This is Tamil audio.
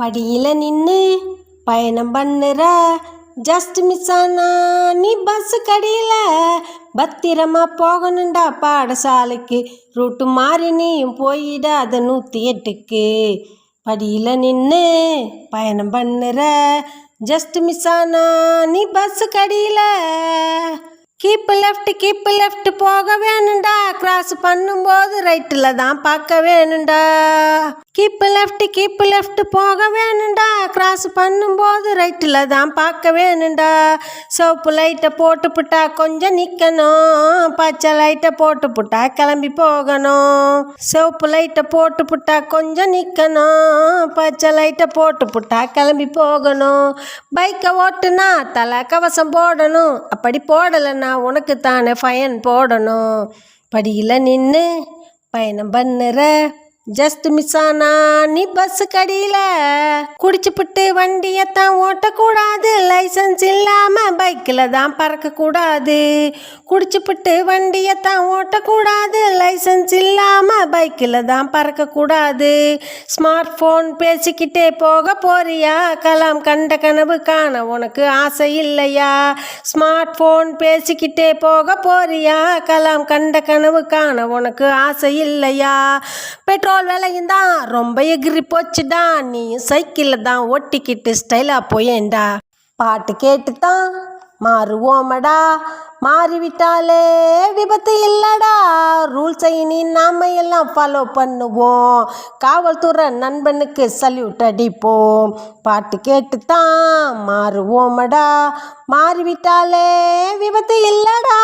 படியில் நின்று பயணம் பண்ணுற. ஜஸ்ட் மிஸ் ஆனா நீ பஸ் கடியில். பத்திரமா போகணுண்டா பாடசாலைக்கு. ரூட்டு மாறி நீயும் போயிடாத நூற்றி எட்டுக்கு. படியில் நின்று பயணம் பண்ணுற. ஜஸ்ட் மிஸ் ஆனா நீ பஸ் கடியில். கீப்பு லெஃப்ட் கீப்பு லெஃப்ட் போக வேணும்டா. கிராஸ் பண்ணும்போது ரைட்டில் தான் பார்க்க வேணும்டா. கீப்பு லெஃப்ட் கீப்பு லெஃப்ட் போக வேணுண்டா கிராஸ் பண்ணும்போது ரைட்டில் தான் பார்க்க வேணும்டா. சோப்பு லைட்டை போட்டு புட்டா கொஞ்சம் நிற்கணும் பச்சை லைட்டை போட்டு புட்டா கிளம்பி போகணும். சோப்பு லைட்டை போட்டு புட்டா கொஞ்சம் நிற்கணும் பச்சை லைட்டை போட்டு புட்டா கிளம்பி போகணும். பைக்கை ஓட்டுனா தலை கவசம் போடணும். அப்படி போடலைன்னா உனக்கு தானே ஃபயன் போடணும். படியில் நின்று பயணம் பண்ணுற ஜஸ்ட் மிஸ் ஆனா நீ பஸ் கடியில். குடிச்சுப்புட்டு வண்டியைத்தான் ஓட்டக்கூடாது. லைசன்ஸ் இல்லாமல் பைக்கில் தான் பறக்கக்கூடாது. குடிச்சுப்புட்டு வண்டியைத்தான் ஓட்டக்கூடாது. லைசன்ஸ் இல்லாமல் பைக்கில் தான் பறக்கக்கூடாது. ஸ்மார்ட் ஃபோன் பேசிக்கிட்டே போக போறியா? கலாம் கண்ட கனவு காண உனக்கு ஆசை இல்லையா? ஸ்மார்ட் ஃபோன் பேசிக்கிட்டே போக போறியா? கலாம் கண்ட கனவு காண உனக்கு ஆசை இல்லையா? பெட்ரோல் விலையும் தான் ரொம்ப எகிரி போச்சுடா. நீயும் சைக்கிளில் தான் ஒட்டிக்கிட்டு ஸ்டைலாக போயேன்டா. பாட்டு கேட்டு தான் மாறுவோமடா. மாறிவிட்டாலே விபத்து இல்லடா. ரூல்ஸை இனி நாம எல்லாம் ஃபாலோ பண்ணுவோம். காவல்துறை நண்பனுக்கு சல்யூட் அடிப்போம். பாட்டு கேட்டு தான் மாறுவோமடா. மாறிவிட்டாலே விபத்து இல்லடா.